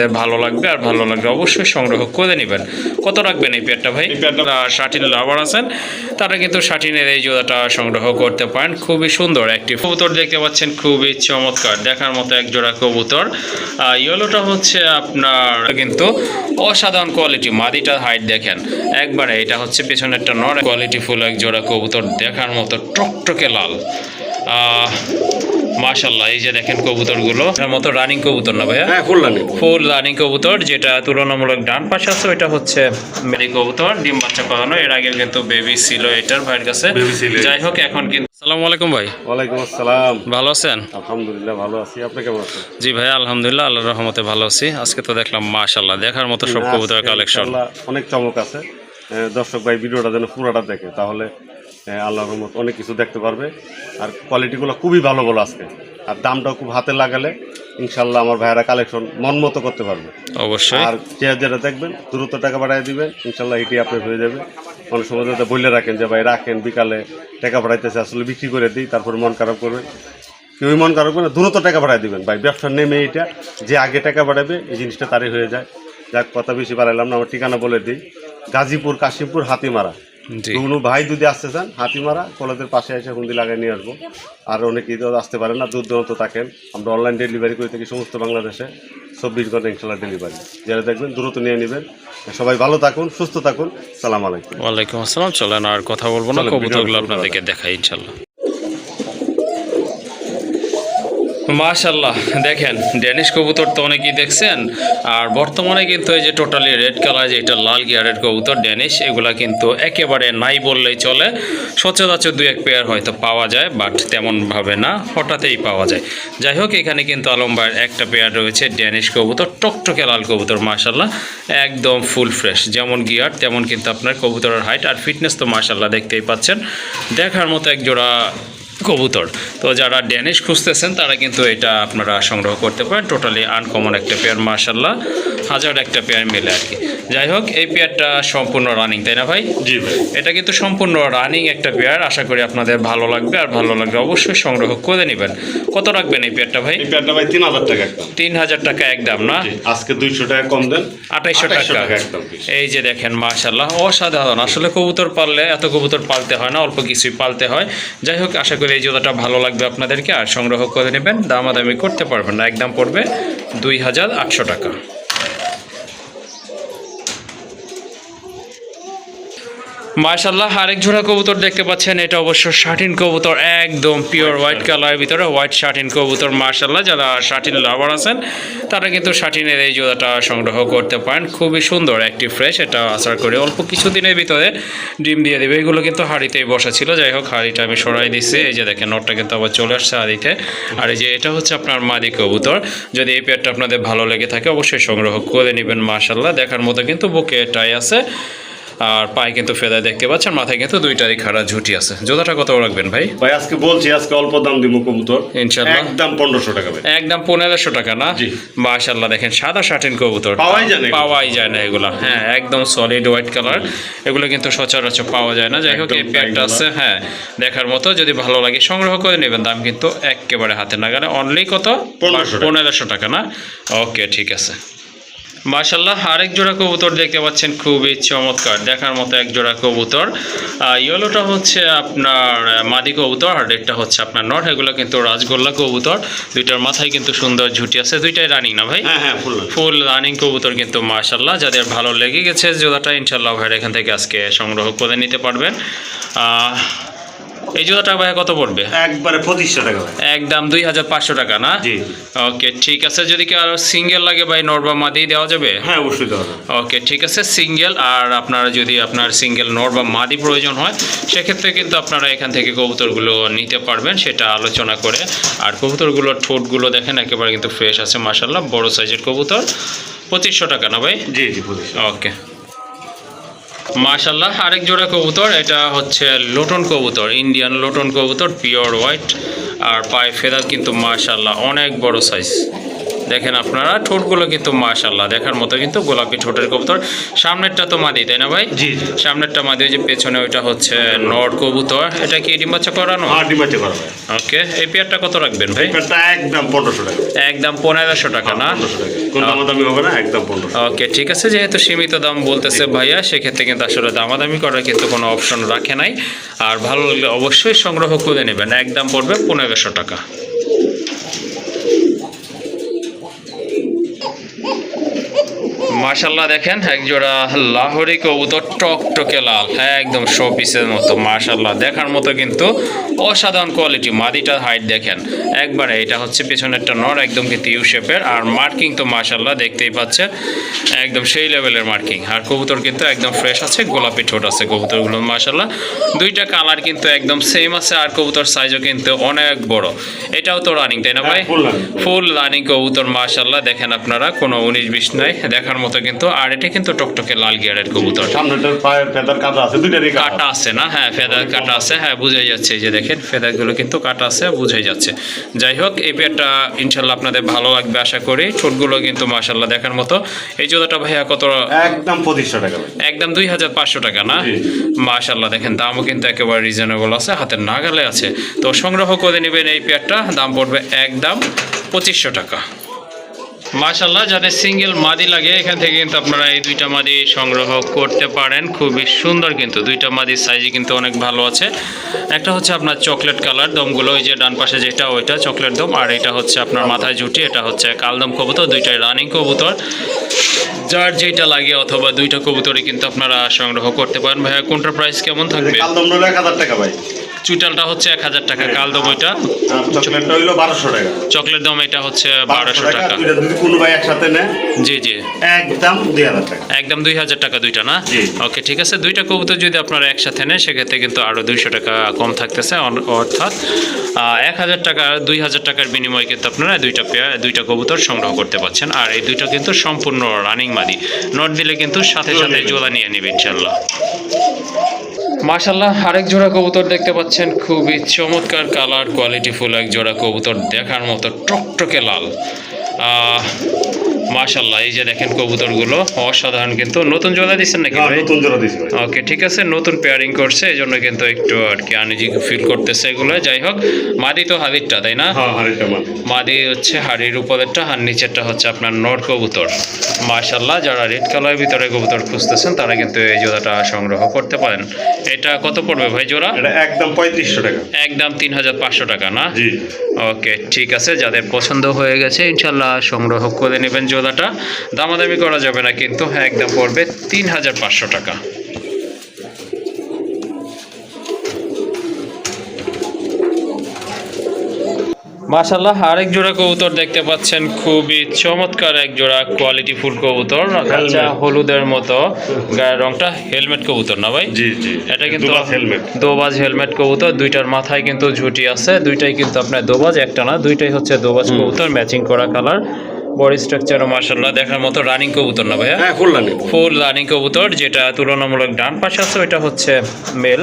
আপনাদের ভালো লাগবে আর ভালো লাগবে অবশ্যই সংগ্রহ করে নেবেন। কত রাখবেন এই পেয়ারটা ভাই? শাটিন লাভার আছেন। তারা কিন্তু শাটিনের এই জোড়াটা সংগ্রহ করতে পারেন। খুবই সুন্দর একটি কবুতর দেখতে পাচ্ছেন খুবই চমৎকার। দেখার মতো এক জোড়া কবুতর। ইয়েলোটা হচ্ছে আপনার কিন্তু অসাধারণ কোয়ালিটি মাদিটার হাইট দেখেন। একবারে এটা হচ্ছে পেছনে একটা নর কোয়ালিটি ফুল এক জোড়া কবুতর দেখার মতো টকটকে লাল। মাশাল্লাহ এই যে দেখেন কবুতরগুলো। এর মতো রানিং কবুতর না ভাইয়া? হ্যাঁ ফুল রানি ফুল রানিং কবুতর যেটা তুলনামূলক ডান পাশে আছে ওইটা হচ্ছে মেরি কবুতর ডিম বাচ্চা করানো এর আগে কিন্তু বেবি ছিল এটার ভাইয়ের কাছে। যাই হোক এখন কিন্তু আসসালামু আলাইকুম ভাই। ওয়ালাইকুম আসসালাম। ভালো আছেন? আলহামদুলিল্লাহ ভালো আছি। আপনি কেমন আছেন? জি ভাই আলহামদুলিল্লাহ আল্লাহর রহমতে ভালো আছি। আজকে তো দেখলাম দেখার মতো সব কবুতরের আজকে কালেকশন অনেক চমক আছে। দর্শক ভাই ভিডিওটা যেন পুরোটা দেখে তাহলে এ, আল্লাহর রহমত অনেক কিছু দেখতে পারবে। আর কোয়ালিটিগুলো খুবই ভালো ভালো আজকে। আর দামটাও খুব হাতে লাগালে ইনশাল্লাহ আমার ভাইয়েরা কালেকশন মন মতো করতে পারবে। অবশ্যই। আর যে যেটা দেখবেন দ্রুত টাকা পাঠিয়ে দিবেন ইনশাল্লাহ এটি আপনার হয়ে যাবে। অনেক সময় যাতে বলে রাখেন যে ভাই রাখেন বিকালে টাকা পাঠাইতেছে আসলে বিক্রি করে দিই তারপর মন খারাপ করবেন কেউই মন খারাপ করে না, দ্রুত টাকা পাঠিয়ে দিবেন। ভাই ব্যবসা নেমে এটা যে আগে টাকা পাঠাবে এই জিনিসটা তারই হয়ে যায়। যাক কথা বেশি বাড়াইলাম না আমার ঠিকানা বলে দিই। গাজীপুর কাশিমপুর হাতিমারা। কোনো ভাই যদি আসতে চান হাতিমারা কলেজের পাশে এসে হুন্দি লাগাই নিয়ে আসব। আর অনেকেই তো আসতে পারেন না দূর দূরান্ত থাকেন। আমরা অনলাইন ডেলিভারি করে থাকি সমস্ত বাংলাদেশে। চব্বিশ ঘণ্টা ইনশাল্লাহ ডেলিভারি যারা দেখবেন দূরত্ব নিয়ে নেবেন। সবাই ভালো থাকুন সুস্থ থাকুন। সালাম আলাইকুম। ওয়ালাইকুম আসসালাম। চলেন আর কথা বলব না কবুতরগুলো আপনাদেরকে দেখাই ইনশাল্লাহ মাশাল্লাহ দেখেন ড্যানিশ কবুতর তো অনেকেই দেখছেন, আর বর্তমানে কিন্তু এই যে টোটালি রেড কালার যে এটা লাল গিয়ারের কবুতর ড্যানিশ এগুলা কিন্তু একেবারে নাই বললেই চলে। সচরাচর দু এক পেয়ার হয়তো পাওয়া যায় বাট তেমনভাবে না, হঠাৎই পাওয়া যায়। যাই হোক, এখানে কিন্তু আলম্বার একটা পেয়ার রয়েছে ড্যানিশ কবুতর, টকটকে লাল কবুতর মাশাল্লাহ একদম ফুল ফ্রেশ যেমন গিয়ার তেমন কিন্তু আপনার কবুতরের হাইট আর ফিটনেস তো মাশাল্লাহ দেখতেই পাচ্ছেন। দেখার মতো এক জোড়া কবুতর। তো যারা ড্যানিশ খুঁজতেছেন তারা কিন্তু এটা আপনারা সংগ্রহ করতে পারেন। টোটালি আনকমন একটা পেয়ার মার্শাল্লাহ হাজার একটা পেয়ার মিলে আর কি। যাই হোক এই পেয়ারটা সম্পূর্ণ রানিং তাই না ভাই? জি ভাই। এটা কিন্তু সম্পূর্ণ রানিং একটা পেয়ার আশা করি আপনাদের ভালো লাগবে। আর ভালো লাগবে অবশ্যই সংগ্রহ করে নেবেন। কত রাখবেন এই পেয়ারটা ভাই? এই প্যান্টটা ভাই তিন হাজার টাকা একদম। তিন হাজার টাকা একদম না? আজকে দুইশো টাকা কম দেন। 2800 টাকা। একদম এই যে দেখেন মাশাল্লাহ অসাধারণ। আসলে কবুতর পাললে এত কবুতর পালতে হয় না অল্প কিছুই পালতে হয়। যাই হোক আশা করি এই জুতাটা ভালো লাগবে আপনাদেরকে, আর সংগ্রহ করে নেবেন। দামাদামি করতে পারবেন না, একদম পড়বে দুই হাজার আটশো টাকা। মাশাল্লাহ আরেক জোড়া কবুতর দেখতে পাচ্ছেন, এটা অবশ্য শাটিন কবুতর, একদম পিওর হোয়াইট কালারের ভিতরে হোয়াইট শাটিন কবুতর মাশাল্লাহ যারা শাটিন লাভার আছেন, তারা কিন্তু শাটিনের এই জোড়াটা সংগ্রহ করতে পারেন। খুবই সুন্দর, একটি ফ্রেশ এটা আসার করে অল্প কিছুদিনের ভিতরে ডিম দিয়ে দেবে। এগুলো কিন্তু হাঁড়িতেই বসা ছিল। যাই হোক, হাঁড়িটা আমি সরাই দিচ্ছি এই যে দেখেন, নটটা কিন্তু আবার চলে আসছে হাঁড়িতে। আর এই যে এটা হচ্ছে আপনার মাদি কবুতর। যদি এই পেয়ারটা আপনাদের ভালো লেগে থাকে, অবশ্যই সংগ্রহ করে নেবেন মাশাল্লাহ দেখার মতো কিন্তু বুকে টাই আছে। আর পায়ে কিন্তু ফেদায় দেখতে পাচ্ছেন মাথায় কিন্তু দুইটারই খাড়া ঝুটি আছে। জোতাটা কত রাখবেন ভাই? ভাই আজকে বলছি আজকে অল্প দাম দিব কবুতর। ইনশাল্লাহ। একদম পনেরোশো টাকা ভাই। একদম পনেরোশো টাকা না? জি। মাশাল্লাহ দেখেন সাদা শার্টিন কবুতর। পাওয়াই যায় না এগুলো। পাওয়াই যায় না এগুলো। হ্যাঁ একদম সলিড হোয়াইট কালার এগুলো কিন্তু সচরাচর পাওয়া যায় না। যাই হোক এই প্যান্টটা আছে হ্যাঁ দেখার মতো। যদি ভালো লাগে সংগ্রহ করে নেবেন। দাম কিন্তু একেবারে হাতে নাগালে। অনলি কত? 1500 পনেরোশো টাকা না? ওকে ঠিক আছে। মাশাল্লাহ আরেক জোড়া কবুতর দেখতে পাচ্ছেন খুবই চমৎকার। দেখার মতো এক জোড়া কবুতর। ইয়েলোটা হচ্ছে আপনার মাদি কবুতর আর রেডটা হচ্ছে আপনার নট। এগুলো কিন্তু রাজগোল্লা কবুতর। দুইটার মাথায় কিন্তু সুন্দর ঝুটি আছে। দুইটাই রানিং না ভাই? হ্যাঁ হ্যাঁ ফুল ফুল রানিং কবুতর কিন্তু মাশাল্লাহ যাদের ভালো লেগে গেছে জোড়াটা ইনশাল্লাহ ভাইয়ের এখান থেকে আজকে সংগ্রহ করে নিতে পারবেন। আহ, এই জোড়াটা ভাই কত পড়বে? একবারে পঁচিশশো টাকা ভাই একদম দুই হাজার পাঁচশো টাকা না? জি। ওকে ঠিক আছে। যদি কি আর সিঙ্গেল লাগে ভাই নরবা মাদি দেওয়া যাবে? হ্যাঁ অবশ্যই দেওয়া যাবে। ওকে ঠিক আছে সিঙ্গেল। আর আপনারা যদি আপনার সিঙ্গেল নর বা মাদি প্রয়োজন হয় সেক্ষেত্রে কিন্তু আপনারা এখান থেকে কবুতরগুলো নিতে পারবেন সেটা আলোচনা করে। আর কবুতরগুলোর ঠোঁটগুলো দেখেন একেবারে কিন্তু ফ্রেশ আছে মাসাল্লাহ বড় সাইজের কবুতর। পঁচিশশো টাকা না ভাই? জি জি ওকে। মাশাল্লাহ আরেক জোড়া কবুতর, এটা হচ্ছে লোটন কবুতর ইন্ডিয়ান লোটন কবুতর পিওর হোয়াইট আর পায়ে ফেদার কিন্তু মাশাল্লাহ অনেক বড় সাইজ দেখেন আপনারা ঠোঁটগুলো কিন্তু মাশাল্লাহ দেখার মতো কিন্তু গোলাপি ঠোঁটের কবুতর। সামনেরটা তো মাদি তাই না ভাই? জি সামনেরটা মাদি ওই যে পেছনে ওইটা হচ্ছে নর কবুতর। এটা কি ডিম বাচ্চা করানো? আর ডিমাচে করা ভাই ওকে এই পেয়ারটা কত রাখবেন ভাই? পেয়ারটা একদম পনেরোশো টাকা। একদম পনেরোশো টাকা না? টাকা। কোনো দামাদামি হবে না একদম পনেরোশো ওকে ঠিক আছে যেহেতু সীমিত দাম বলতেছে ভাইয়া সেক্ষেত্রে কিন্তু আসলে দামাদামি করার কিন্তু কোনো অপশন রাখে নাই। আর ভালো লাগলে অবশ্যই সংগ্রহ করে নেবেন একদম পড়বে পনেরোশো টাকা। মাশাল্লাহ দেখেন একজোড়া লাহোরি কবুতর টকটকে লাল। হ্যাঁ একদম শো পিসের মতো মাশাল্লাহ দেখার মতো কিন্তু অসাধারণ কোয়ালিটি মাদিটার হাইট দেখেন। একবারে এটা হচ্ছে পেছনেরটা নর একদম কিন্তু ইউ শেপের আর মার্কিং তো মাশাল্লাহ দেখতেই পাচ্ছে একদম সেই লেভেলের মার্কিং আর কবুতর কিন্তু একদম ফ্রেশ আছে গোলাপি ঠোঁট আছে কবুতরগুলো মাশাল্লাহ দুইটা কালার কিন্তু একদম সেম আছে আর কবুতর সাইজও কিন্তু অনেক বড়। এটাও তো রানিং তাই না ভাই? হ্যাঁ, running। ফুল রানিং কবুতর মাশাল্লাহ দেখেন আপনারা কোনো উনিশ বিশ নাই দেখার মতো কিন্তু আর এটা কিন্তু টকটকে লাল গিয়ারের কবুতর। সামনেটার পায়ের ফেদার কাটা আছে দুইটারই কাটা। আছে না? হ্যাঁ ফেদার কাটা আছে। হ্যাঁ বুঝাই যাচ্ছে এই যে দেখেন ফেদারগুলো কিন্তু কাটা আছে বুঝাই যাচ্ছে। যাই হোক এই পেয়ারটা ইনশাল্লাহ আপনাদের ভালো লাগবে আশা করি। ঠোঁটগুলো কিন্তু মাশাল্লাহ দেখার মতো। এই জোড়াটা ভাইয়া কত? একদম পঁচিশশো টাকা একদম দুই হাজার পাঁচশো টাকা না। মাশাল্লাহ দেখেন দামও কিন্তু একেবারে রিজনেবল আছে হাতের নাগালে আছে। তো সংগ্রহ করে নেবেন এই পেয়ারটা দাম পড়বে একদম পঁচিশশো টাকা। মাশাল্লাহ যাদের সিঙ্গেল মাদি লাগে, এখান থেকে কিন্তু আপনারা এই দুইটা মাদি সংগ্রহ করতে পারেন। খুবই সুন্দর কিন্তু, দুইটা মাদির সাইজে কিন্তু অনেক ভালো আছে। একটা হচ্ছে আপনার চকলেট কালার দমগুলো ওই যে ডান পাশে যেটা, ওইটা চকলেট দম, আর এটা হচ্ছে আপনার মাথায় জুটি এটা হচ্ছে কালদম কবুতর, দুইটাই রানিং কবুতর। যার যেটা লাগে, অথবা দুইটা কবুতরই কিন্তু আপনারা সংগ্রহ করতে পারেন। ভাইয়া কোনটা প্রাইস কেমন থাকবে? এক হাজার টাকা ভাই। চুটালটা হচ্ছে এক হাজার টাকা কালদম ওইটা আর চকলেটটা হইল বারোশো টাকা। চকলেট দম এটা হচ্ছে বারোশো টাকা কোনো ভাই একসাথে নেয় জি জি। একদম দুই হাজার টাকা। একদম দুই হাজার টাকা দুইটা না? ওকে ঠিক আছে। দুইটা কবুতর যদি আপনারা একসাথে নেন সেক্ষেত্রে কিন্তু আরও দুইশো টাকা কম থাকতেছে অর্থাৎ এক হাজার টাকা দুই হাজার টাকার বিনিময়ে কিন্তু আপনারা দুইটা পেয়ার দুইটা কবুতর সংগ্রহ করতে পারছেন। আর এই দুইটা কিন্তু সম্পূর্ণ রানিং মাদি। নট দিলে কিন্তু সাথে সাথে জোলা নিয়ে নেবে ইনশাল্লাহ। মাশাল্লাহ আরেক জোড়া কবুতর দেখতে পাচ্ছেন খুবই চমৎকার কালার কোয়ালিটি ফুল এক জোড়া কবুতর দেখার মতো টকটকে লাল। মাশাল্লাহ এই যে দেখেন কবুতরগুলো অসাধারণ কিন্তু। নতুন জোড়া দিচ্ছেন নাকি নতুন জোড়া দিছি ওকে ঠিক আছে নতুন পেয়ারিং করছে এই জন্য কিন্তু একটু আর কি আনিজি ফিল করতেছে এগুলো। যাই হোক মাদি তো হাদিরটা তাই না? হ্যাঁ মাদি। হচ্ছে হাড়ির উপরেরটা আর নিচেরটা হচ্ছে আপনার নর কবুতর। মাশাল্লাহ যারা রেড কালারের ভিতরে কবুতর খুঁজতেছেন তারা কিন্তু এই জোড়াটা সংগ্রহ করতে পারেন। এটা কত পড়বে ভাই জোড়া? একদম পঁয়ত্রিশশো টাকা। একদম তিন হাজার পাঁচশো টাকা না? জি। ওকে ঠিক আছে, যাদের পছন্দ হয়ে গেছে, ইনশাল্লাহ সংগ্রহ করে নেবেন জোলাটা দামাদামি করা যাবে না কিন্তু একদম পড়বে তিন হাজার পাঁচশো টাকা। মাশাল্লাহ আরেক জোড়া কবুতর দেখতে পাচ্ছেন খুবই চমৎকার এক জোড়া কোয়ালিটি ফুল কবুতর কাঁচা হলুদের মতো গায়ের রংটা হেলমেট কবুতর না ভাই? জি জি এটা কিন্তু হেলমেট দোবাজ হেলমেট কবুতর দুইটার মাথায় কিন্তু ঝুটি আছে দুইটাই কিন্তু আপনার দোবাজ একটা না দুইটাই হচ্ছে দোবাজ কবুতর ম্যাচিং করা কালার বডি স্ট্রাকচারও মার্শাল্লাহ দেখার মতো রানিং কবুতর না ভাইয়া? হ্যাঁ খুললানি ফুল রানিং কবুতর যেটা তুলনামূলক ডান পাশে আছে ওইটা হচ্ছে মেল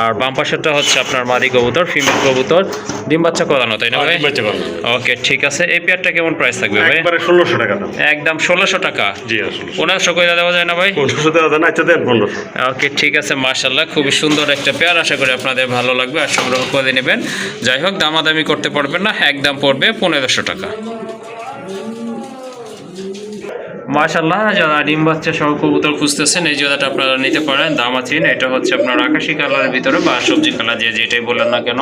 আর বাম পাশেরটা হচ্ছে আপনার মাদি কবুতর ফিমেল কবুতর। ডিম বাচ্চা করানো তাই না ভাই? বেঁচে পারব ওকে ঠিক আছে। এই পেয়ারটা কেমন প্রাইস থাকবে ভাই? একবারে ষোলোশো টাকা দাম। একদম ষোলোশো টাকা? জি আসলে পনেরোশো করে দেওয়া যায় না ভাই? পনেরোশো দেওয়া যায় না আচ্ছা দেন পনেরোশো। ওকে ঠিক আছে মার্শাল্লাহ খুবই সুন্দর একটা পেয়ার আশা করি আপনাদের ভালো লাগবে আর সংগ্রহ করে নেবেন। যাই হোক দামাদামি করতে পারবেন না একদম পড়বে পনেরোশো টাকা। মাশাল্লাহ যারা ডিম বাচ্চা সহ কবুতর খুঁজতেছেন, এই জোড়াটা আপনারা নিতে পারেন। দাম আছে এটা হচ্ছে আপনার আকাশি কালারের ভিতরে বা সবজি কালার যে যেটাই বললেন না কেন।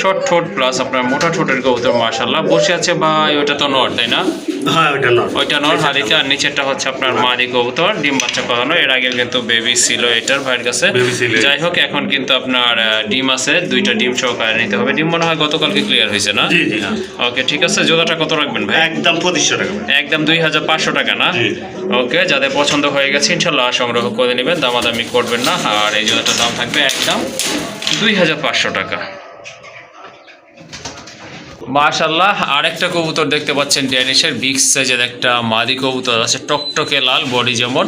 শর্ট ঠোঁট প্লাস আপনার মোটা ঠোঁটের কবুতর মাশাল্লাহ বসে আছে বা ওটা তো নট তাই না? হ্যাঁ ওইটা নর। আর নিচেরটা হচ্ছে আপনার মাদি কবুতর ডিম বাচ্চা করানো এর আগে কিন্তু বেবি ছিল এটার ভাইয়ের কাছে। যাই হোক এখন কিন্তু আপনার ডিম আছে দুইটা ডিম সহকারে নিতে হবে। ডিম মনে হয় গতকালকে ক্লিয়ার হয়েছে না? জি জি হ্যাঁ। ওকে ঠিক আছে জোড়াটা কত রাখবেন ভাই? একদম পঁচিশশো টাকা একদম দুই হাজার পাঁচশো টাকা না? ওকে যাদের পছন্দ হয়ে গেছে ইনশাল্লাহ সংগ্রহ করে নেবেন। দামাদামি করবেন না। আর এই জোড়াটার দাম থাকবে একদম দুই হাজার পাঁচশো টাকা। মাশাল্লাহ আরেকটা কবুতর দেখতে পাচ্ছেন ড্যানিশের বিগ সাইজের একটা মাদি কবুতর আছে টকটকে লাল বডি যেমন।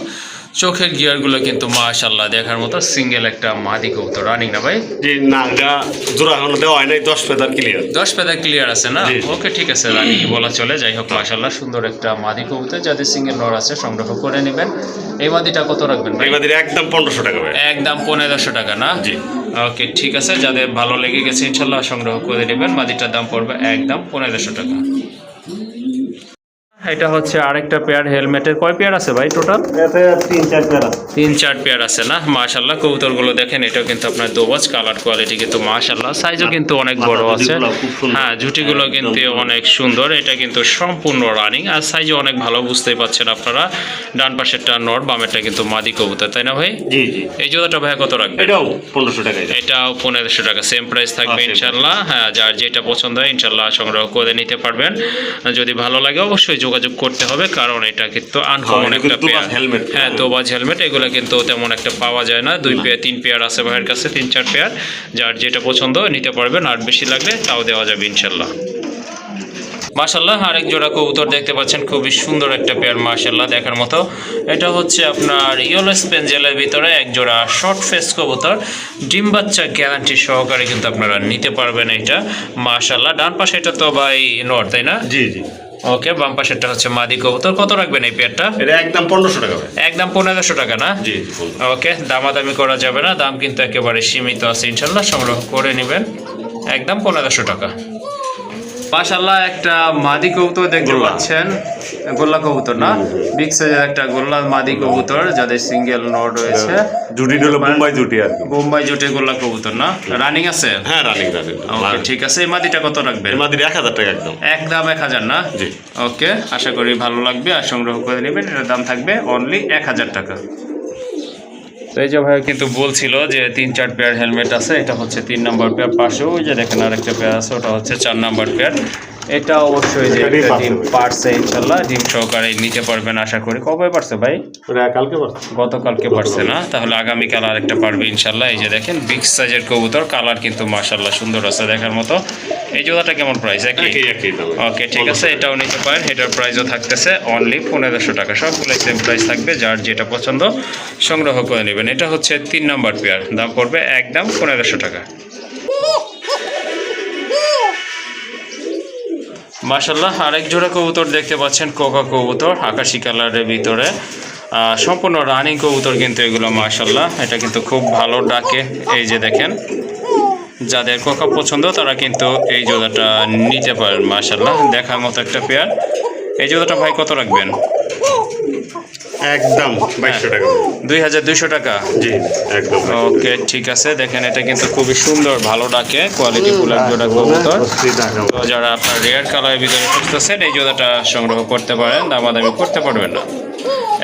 চোখের গিয়ারগুলো কিন্তু মাশাল্লাহ দেখার মতো সিঙ্গেল একটা মাদি কবুতর রানিং না ভাই? জি না এটা জোড়া এখনও দেওয়া হয় নাই দশ ফেদার ক্লিয়ার দশ পেদা ক্লিয়ার আছে না? ওকে ঠিক আছে রানিং বলা চলে। যাই হোক মাশাল্লাহ সুন্দর একটা মাদি কবুতর যাদের সিঙ্গেল নর আছে সংগ্রহ করে নেবেন। এই মাদিটা কত রাখবেন ভাই? এবার একদম পনেরোশো টাকা একদম পনেরোশো টাকা না? জি। ওকে ঠিক আছে। যাদের ভালো লেগে গেছে, ইনশাল্লাহ সংগ্রহ করে নেবেন মাদিটার দাম পড়বে একদম পনেরোশো টাকা। এটা হচ্ছে আরেকটা পেয়ার হেলমেটের কয় পেয়ার আছে ভাই টোটাল তিন চার পেয়ার আছে। তিন চার পেয়ার আছে না? মাশাল্লাহ কবুতরগুলো দেখেন এটাও কিন্তু আপনার দোবাজ কালার কোয়ালিটি কিন্তু মাশাল্লাহ সাইজও কিন্তু অনেক বড় আছে। হ্যাঁ জুটিগুলো কিন্তু অনেক সুন্দর। এটা কিন্তু সম্পূর্ণ রানিং আর সাইজও অনেক ভালো বুঝতেই পাচ্ছেন আপনারা। ডান পাশেরটা নর বামেরটা কিন্তু মাদি কবুতর তাই না ভাই? জি জি। এই জোড়াটা ভাইয়া কত রাখবে এটাও পনেরোশো টাকা এটাও পনেরোশো টাকা সেম প্রাইস থাকবে হ্যাঁ, ইনশাল্লাহ হ্যাঁ যার যেটা পছন্দ হয় ইনশাল্লাহ সংগ্রহ করে নিতে পারবেন। যদি ভালো লাগে অবশ্যই যোগাযোগ করতে হবে কারণ এটা কিন্তু আনকমন একটা পেয়ার। হ্যাঁ দোবাজ হেলমেট এগুলো কিন্তু তেমন একটা পাওয়া যায় না। দুই পেয়ার তিন পেয়ার আছে ভাইয়ের কাছে তিন চার পেয়ার যার যেটা পছন্দ নিতে পারবেন আর বেশি লাগলে তাও দেওয়া যাবে ইনশাল্লাহ। মাশাল্লাহ আরেক জোড়া কবুতর দেখতে পাচ্ছেন খুবই সুন্দর একটা পেয়ার মাশাল্লাহ দেখার মতো। এটা হচ্ছে আপনার ইয়েলো স্পেঞ্জেলের ভিতরে এক জোড়া শর্ট ফেস কবুতর। ডিম বাচ্চা গ্যারান্টি সহকারে কিন্তু আপনারা নিতে পারবেন এটা। মাশাল্লাহ ডান পাশে এটা তো ভাই নর তাই না? জি জি। ওকে বাম পাশেরটা হচ্ছে মাদি কবুতর। কত রাখবেন এই পেয়ারটা এটা একদম পনেরোশো টাকা একদম পনেরোশো টাকা না? জি ওকে দামাদামি করা যাবে না। দাম কিন্তু একেবারে সীমিত আছে ইনশাল্লাহ। সংগ্রহ করে নেবেন। একদম পনেরোশো টাকা। মাশাল্লাহ একটা মাদি কবুতর দেখতে। পাচ্ছেন। গোল্লা কবুতর না? বিগ সাইজের একটা গোল্লা মাদি কবুতর যাদের সিঙ্গেল নট রয়েছে। জুটি হলো মুম্বাই জুটি আর বোম্বাই জোটে গোল্লা কবুতর না? রানিং আছে? হ্যাঁ রানিং রানিং ওকে ঠিক আছে। এই মাদিটা কত রাখবেন? মাদির এক হাজার টাকা একদম। একদম এক হাজার না? জি। ওকে আশা করি ভালো লাগবে। আর সংগ্রহ করে নেবেন। এটার দাম থাকবে অনলি এক হাজার টাকা। তো এই যে ভাই কিন্তু বলছিল যে তিন, চার পেয়ার হেলমেট আছে, এটা হচ্ছে তিন নম্বর পেয়ার পাশে ওই যে দেখেন আরেকটা পেয়ার আছে, ওটা হচ্ছে চার নম্বর পেয়ার এটা অবশ্যই যে ডিম পারছে। ইনশাল্লাহ। ডিম সহকারে নিতে পারবেন আশা করি। কবে পারছে ভাই? কালকে গতকালকে পারছে না? তাহলে আগামীকাল আরেকটা পারবে ইনশাল্লাহ। এই যে দেখেন বিগ সাইজের কবুতর কালার কিন্তু মাশাল্লাহ সুন্দর আছে দেখার মতো। এই জোড়াটা কেমন প্রাইস একই? ওকে ঠিক আছে এটাও নিতে পারেন। এটার প্রাইসও থাকতেছে অনলি পনেরোশো টাকা। সবগুলোই সেম প্রাইস থাকবে যার যেটা পছন্দ সংগ্রহ করে নেবেন। এটা হচ্ছে তিন নম্বর পেয়ার দাম পড়বে একদম পনেরোশো টাকা। মাশাল্লাহ আরেক জোড়া কবুতর দেখতে পাচ্ছেন, কোকা কবুতর, আকাশি কালারের ভিতরে। সম্পূর্ণ রানিং কবুতর কিন্তু এগুলো মাসাল্লাহ এটা কিন্তু খুব ভালো ডাকে, এই যে দেখেন। যাদের কোকা পছন্দ, তারা কিন্তু এই জোড়াটা নিতে পারেন মাসাল্লাহ দেখার মতো একটা পেয়ার এই জোড়াটা ভাই কত রাখবেন? একদম বাইশশো টাকা। দুই হাজার দুইশো টাকা? জি একদম। ওকে ঠিক আছে। দেখেন এটা কিন্তু খুবই সুন্দর ভালো ডাকে কোয়ালিটি ফুল জোড়া কবুতর। তো যারা আপনার রেয়ার কালারের ভিতরে খুঁজতেছেন এই জোড়াটা সংগ্রহ করতে পারেন দামাদামি করতে পারবেন না।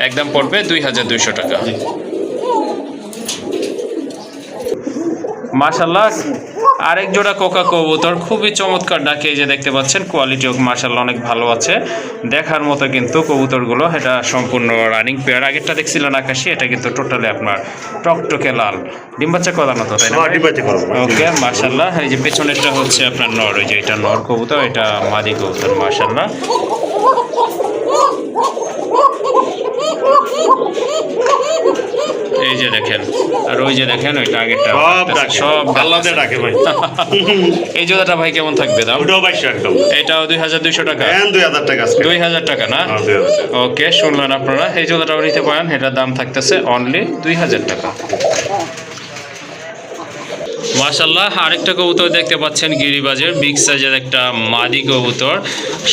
একদম পড়বে দুই হাজার দুইশো টাকা। মাশাল্লাহ আরেক জোড়া কোকা কবুতর খুবই চমৎকার ডাকে এই যে দেখতে পাচ্ছেন কোয়ালিটিও মাশাল্লাহ অনেক ভালো আছে। দেখার মতো কিন্তু কবুতরগুলো এটা সম্পূর্ণ রানিং পেয়ার আগেরটা দেখছিলেন আকাশি এটা কিন্তু টোটালি আপনার টকটকে লাল। ডিম বাচ্চা করানো তো তাই না? ওকে মাশাল্লাহ এই যে পেছনেরটা হচ্ছে আপনার নর ওই যে এটা নর কবুতর এটা মাদি কবুতর মাশাল্লাহ এই যে দেখেন আর ওই যে দেখেন ওইটা আগেরটা সব ডাকে সব ভালোতে দিয়ে ডাকে ভাই। এই জোড়াটা ভাই কেমন থাকবে দাম? ওটাও বাইশশো একদম। এটাও দুই হাজার দুইশো টাকা। হ্যাঁ দুই হাজার টাকা দুই হাজার টাকা না? হ্যাঁ, ওকে শুনলেন আপনারা। এই জোড়াটাও নিতে পারেন। এটার দাম থাকতেছে অনলি দুই হাজার টাকা। মাশাল্লাহ আরেকটা কবুতর দেখতে পাচ্ছেন গিরিবাজের বিগ সাইজের একটা মাদি কবুতর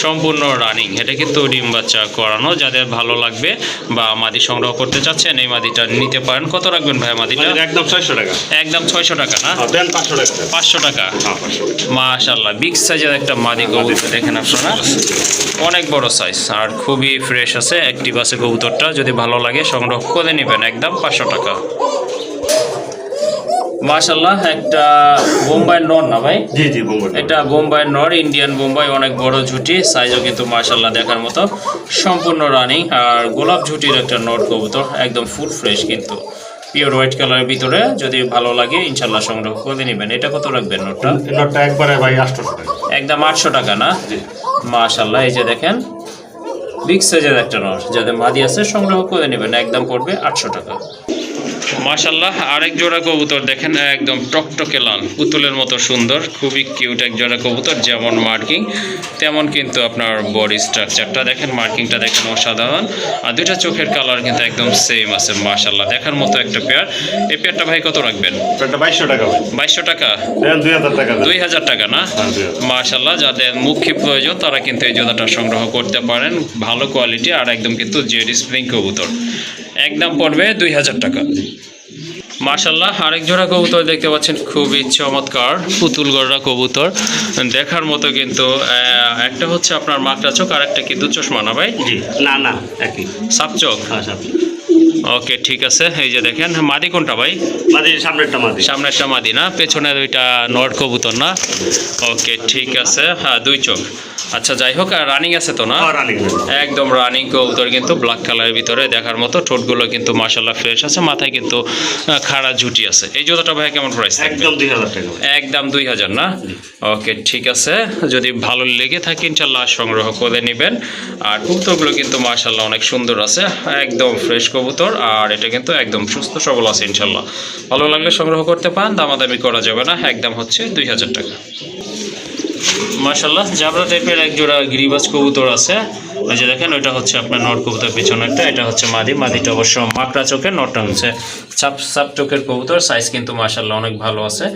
সম্পূর্ণ রানিং এটা কিন্তু ডিম বাচ্চা করানো যাদের ভালো লাগবে বা মাদি সংগ্রহ করতে চাচ্ছেন এই মাদিটা নিতে পারেন। কত রাখবেন ভাই মাদিটা? একদম ছয়শো টাকা। একদম ছয়শো টাকা না? হ্যাঁ, পাঁচশো টাকা। মাশাল্লাহ বিগ সাইজের একটা মাদি কবুতর দেখেন আপনারা। অনেক বড় সাইজ আর খুবই ফ্রেশ আছে অ্যাক্টিভ আছে কবুতরটা। যদি ভালো লাগে সংগ্রহ করে নেবেন একদম পাঁচশো টাকা। মাশাল্লাহ একটা বোম্বাই নর না ভাই? জি জি বোম্বাই এটা বোম্বাই নর ইন্ডিয়ান বোম্বাই অনেক বড় ঝুটি সাইজও কিন্তু মাশাল্লাহ দেখার মতো। সম্পূর্ণ রানিং আর গোলাপ ঝুটির একটা নর কবুতর একদম ফুল ফ্রেশ কিন্তু। পিওর হোয়াইট কালারের ভিতরে যদি ভালো লাগে ইনশাল্লাহ সংগ্রহ করে নেবেন। এটা কত রাখবেন নোটটা নোটটা একবারে ভাই আটশোশো টাকা। একদম আটশো টাকা না? মাশাল্লাহ এই যে দেখেন বিগ সাইজের একটা নর যাদের মাদি আছে সংগ্রহ করে নেবেন। একদম পড়বে আটশো টাকা। মাশাল্লাহ আরেক জোড়া কবুতর দেখেন একদম টকটকে লাল পুতুলের মতো সুন্দর খুবই কিউট এক জোড়া কবুতর যেমন মার্কিং তেমন কিন্তু আপনার বডি স্ট্রাকচারটা দেখেন মার্কিংটা দেখেন অসাধারণ আর দুইটা চোখের কালার কিন্তু একদম সেম আছে মাশাল্লাহ দেখার মতো একটা পেয়ার এই পেয়ারটা ভাই কত রাখবেন? বাইশশো টাকা বাইশশো টাকা? দুই হাজার টাকা দেন দুই হাজার টাকা না? হ্যাঁ, মাশাল্লাহ যাদের মুখ্য প্রয়োজন তারা কিন্তু এই জোড়াটা সংগ্রহ করতে পারেন ভালো কোয়ালিটি আর একদম কিন্তু জেড স্প্রিং কবুতর। একদম পড়বে দুই হাজার টাকা। মাশাল্লাহ আরেক জোড়া কবুতর দেখতে পাচ্ছেন খুবই চমৎকার পুতুল গড়া কবুতর। দেখার মতো কিন্তু একটা হচ্ছে আপনার মাকড়া চোখ আর একটা কি দু চশমা না ভাই? জি না না একই। সাপ চোখ? হ্যাঁ সামনে ওকে ঠিক আছে এই যে দেখেন মাদি কোনটা ভাই? মাদি সামনেরটা মাদি। সামনেরটা মাদি না পেছনের ওইটা নর কবুতর না? ওকে ঠিক আছে হ্যাঁ দুই চোখ। আচ্ছা যাই হোক আর রানিং আছে তো না? হ্যাঁ, রানিং একদম রানিং কবুতর কিন্তু ব্ল্যাক কালারের ভিতরে দেখার মতো। ঠোঁটগুলো কিন্তু মাসাল্লাহ ফ্রেশ আছে মাথায় কিন্তু খাড়া ঝুটি আছে। এই জোড়াটা ভাই কেমন প্রাইস একদম দুই হাজার টাকা একদম দুই হাজার না? ওকে ঠিক আছে। যদি ভালো লেগে থাকে ইনশাল্লাহ সংগ্রহ করে নেবেন। আর কবুতরগুলো কিন্তু মাশাল্লাহ অনেক সুন্দর আছে একদম ফ্রেশ কবুতর। আর এটা কিন্তু একদম সুস্থ সবল আছে ইনশাল্লাহ ভালো লাগলে সংগ্রহ করতে পারেন দামাদামি করা যাবে না। একদম হচ্ছে দুই হাজার টাকা। মাশাল্লাহ জাবরা টাইপের এক জোড়া গিরিবাজ কবুতর আছে। ওই যে দেখেন ওইটা হচ্ছে আপনার নট কবুতর পিছনেরটা এটা হচ্ছে মাদি। মাদিটা অবশ্য মাকড়া চোখের নটটা হচ্ছে চাপ চাপ চোখের কবুতর সাইজ কিন্তু মাশাল্লাহ অনেক ভালো আছে।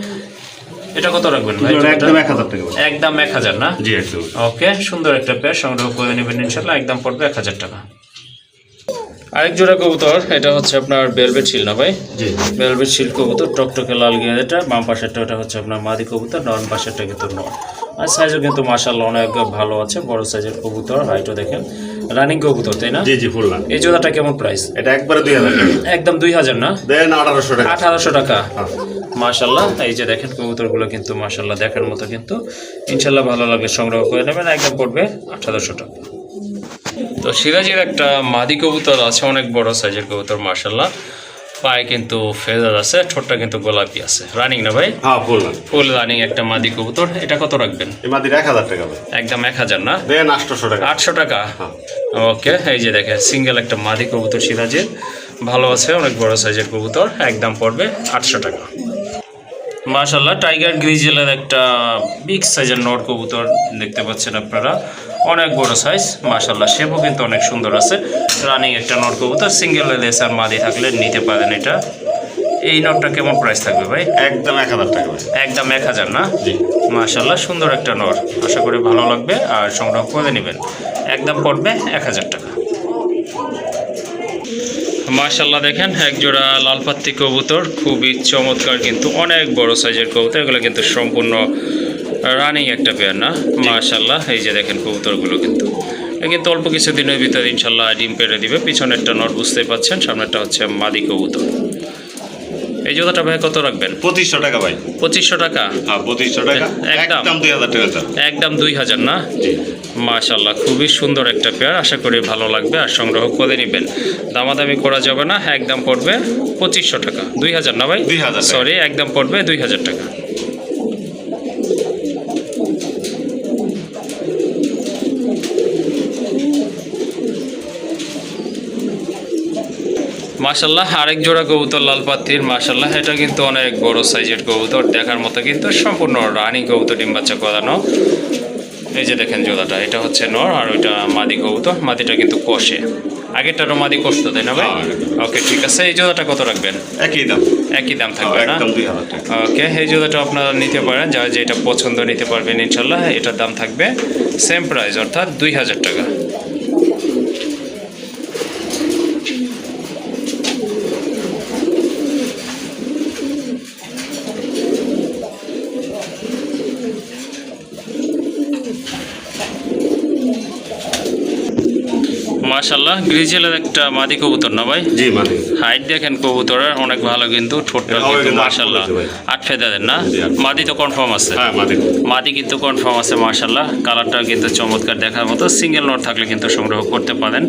এটা কত রাখবেন ভাই? একদম জোড়াটা? এক হাজার টাকা একদম এক হাজার না? জি একদম। ওকে সুন্দর একটা পেয়ার সংগ্রহ করে নেবেন ইনশাল্লাহ একদম পড়বে এক হাজার টাকা। আরেক জোড়া কবুতর এটা হচ্ছে আপনার বেলভেট শিল না ভাই? জি। ভেলভেট শিল কবুতর টকটকে লাল গিয়ে এটা বাম পাশেরটা ওটা হচ্ছে আপনার মাদি কবুতর ডান পাশেরটা কিন্তু নর। আর সাইজও কিন্তু মাশাল্লাহ অনেক ভালো আছে বড় সাইজের কবুতর হাইটও দেখেন। রানিং কবুতর তাই না? জি জি ফুল এই জোড়াটা কেমন প্রাইস এটা একবারে দুই হাজার একদম দুই হাজার না? দেন আঠারোশো টাকা। আঠারোশো টাকা। হ্যাঁ। মাশাল্লাহ এই যে দেখেন কবুতরগুলো কিন্তু মাশাল্লাহ দেখার মতো কিন্তু। ইনশাল্লাহ ভালো লাগবে সংগ্রহ করে নেবেন একদম পড়বে আঠারোশো টাকা। তো সিরাজের একটা মাদি কবুতর আছে অনেক বড় সাইজের কবুতর মাশাল্লাহ পায়ে কিন্তু ফেজার আছে ঠোঁটটা কিন্তু গোলাপি আছে। রানিং না ভাই? হ্যাঁ ফুল ফুল রানিং একটা মাদি কবুতর এটা কত রাখবেন? এই মাদির এক হাজার টাকা একদম এক হাজার না? দেন আটশোশো টাকা। আটশো টাকা? হ্যাঁ। ওকে এই যে দেখে সিঙ্গেল একটা মাদি কবুতর সিরাজের। ভালো আছে অনেক বড় সাইজের কবুতর একদম পড়বে আটশো টাকা। মাশাল্লাহ টাইগার গ্রিজেলের একটা বিগ সাইজের নর কবুতর দেখতে পাচ্ছেন আপনারা। অনেক বড় সাইজ মাশাল্লাহ শেপও কিন্তু অনেক সুন্দর আছে। রানিং একটা নর কবুতর সিঙ্গেল লেসার মাদি থাকলে নিতে পারেন এটা। এই নটটা কেমন প্রাইস থাকবে ভাই? একদম এক হাজার টাকা একদম এক হাজার না? মাশাল্লাহ সুন্দর একটা নর। আশা করি ভালো লাগবে আর সংগ্রহ করে নেবেন। একদম পড়বে এক হাজার টাকা। মাশাল্লাহ দেখেন এক জোড়া লালপাত্তি কবুতর খুবই চমৎকার কিন্তু অনেক বড় সাইজের কবুতর এগুলো কিন্তু সম্পূর্ণ রানিং একটা পেয়ার না? মাশাল্লাহ এই যে দেখেন কবুতরগুলো কিন্তু। কিন্তু অল্প কিছুদিনের ভিতরে ইনশাল্লাহ ডিম পেড়ে দিবে পিছনেরটা নট বুঝতেই পাচ্ছেন সামনেরটা হচ্ছে মাদি কবুতর। এই জোড়াটা ভাই কত রাখবেন? পঁচিশশো টাকা ভাই। পঁচিশশো টাকা? হ্যাঁ পঁচিশশো টাকা একদম। একদম দুই হাজার টাকা। একদম দুই হাজার না? মাশাল্লাহ খুবই সুন্দর একটা পেয়ার। আশা করি ভালো লাগবে আর সংগ্রহ করে নেবেন। দামাদামি করা যাবে না একদম পড়বে পঁচিশশো টাকা। দুই হাজার না ভাই? 2000 টাকা। সরি একদম পড়বে দুই হাজার টাকা। মাশাল্লাহ আরেক জোড়া কবুতর লাল পাত্রীর মাশাল্লাহ এটা কিন্তু অনেক বড় সাইজের কবুতর। দেখার মতো কিন্তু সম্পূর্ণ রানী কবুতর ডিম বাচ্চা করানো। এই যে দেখেন জোলাটা এটা হচ্ছে নর আর ওইটা মাদি কবুতর মাদিটা কিন্তু কষে। আগেরটারও মাদি কষত তাই না ভাই? হ্যাঁ। ওকে ঠিক আছে এই জোড়াটা কত রাখবেন? একই দাম। একই দাম থাকবে না? ওকে এই জোলাটা আপনারা নিতে পারেন যারা যেটা পছন্দ নিতে পারবেন ইনশাল্লাহ এটার দাম থাকবে সেম প্রাইস অর্থাৎ দুই হাজার টাকা। মাশাল্লাহ গ্রিজেলের একটা মাদি কবুতর না ভাই? জি মাদি। হাইট দেখেন কবুতরের অনেক ভালো কিন্তু ঠোঁটটা হ্যাঁ, কিন্তু আট মাশাল্লাহ। আট ফেদাদের না? মাদি তো কনফার্ম আছে? হ্যাঁ মাদি। মাদি কিন্তু কনফার্ম আছে মার্শাল্লাহ কালারটা কিন্তু চমৎকার দেখার মতো। সিঙ্গেল নোট থাকলে কিন্তু সংগ্রহ করতে পারেন।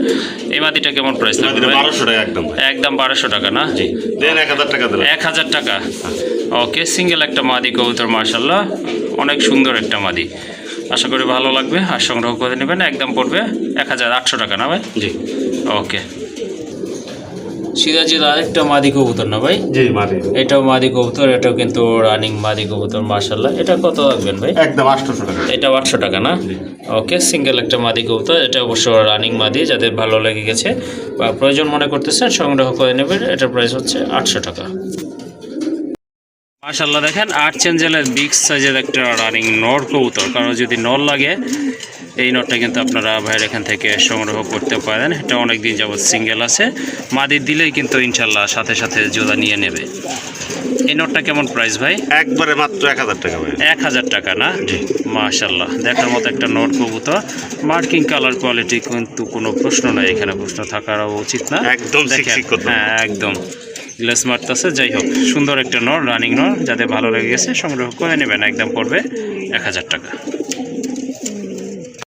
এই মাদিটা কেমন প্রাইস ভাই? বারোশো টাকা একদম। একদম বারোশো টাকা না? জি। দেন এক হাজার টাকা দিলাম। এক হাজার টাকা। ওকে সিঙ্গেল একটা মাদি কবুতর মার্শাল্লাহ অনেক সুন্দর একটা মাদি। আশা করি ভালো লাগবে। আর সংগ্রহ করে নেবেন একদম পড়বে এক হাজার আটশো টাকা না ভাই? জি। ওকে। সিরাজির আরেকটা মাদি কবুতর না ভাই? জি মাটি এটাও মাদি কবুতর এটাও কিন্তু রানিং মাদি কবুতর মার্শাল্লাহ এটা কত রাখবেন ভাই? একদম আটশোশো টাকা। এটাও আটশো টাকা না? ওকে সিঙ্গেল একটা মাদি কবুতর এটা অবশ্য রানিং মাদি যাদের ভালো লেগে গেছে বা প্রয়োজন মনে করতেছেন সংগ্রহ করে নেবেন এটার প্রাইস হচ্ছে আটশো টাকা। মাশাল্লাহ দেখেন আট চেঞ্জেলের বিগ সাইজের একটা রানিং নর কবুতর। কারণ যদি নর লাগে এই নটটা কিন্তু আপনারা ভাইয়ের এখান থেকে সংগ্রহ করতে পারেন। এটা অনেক দিন যাবৎ সিঙ্গেল আছে। মাদি দিলেই কিন্তু ইনশাল্লাহ সাথে সাথে জোড়া নিয়ে নেবে। এই নটটা কেমন প্রাইস ভাই? একবারে মাত্র এক হাজার টাকা ভাই। এক হাজার টাকা না? জি। মাশাল্লাহ দেখার মতো একটা নোট কবুতর। মার্কিং কালার কোয়ালিটি কিন্তু কোনো প্রশ্ন নাই। এখানে প্রশ্ন থাকার উচিত না। একদম। হ্যাঁ একদম। গ্লাস মারতেছে, যাই হোক, সুন্দর একটা নর, রানিং নর, যাতে ভালো লেগে গেছে, সংগ্রহ করে নেবেন একদম পড়বে এক হাজার টাকা।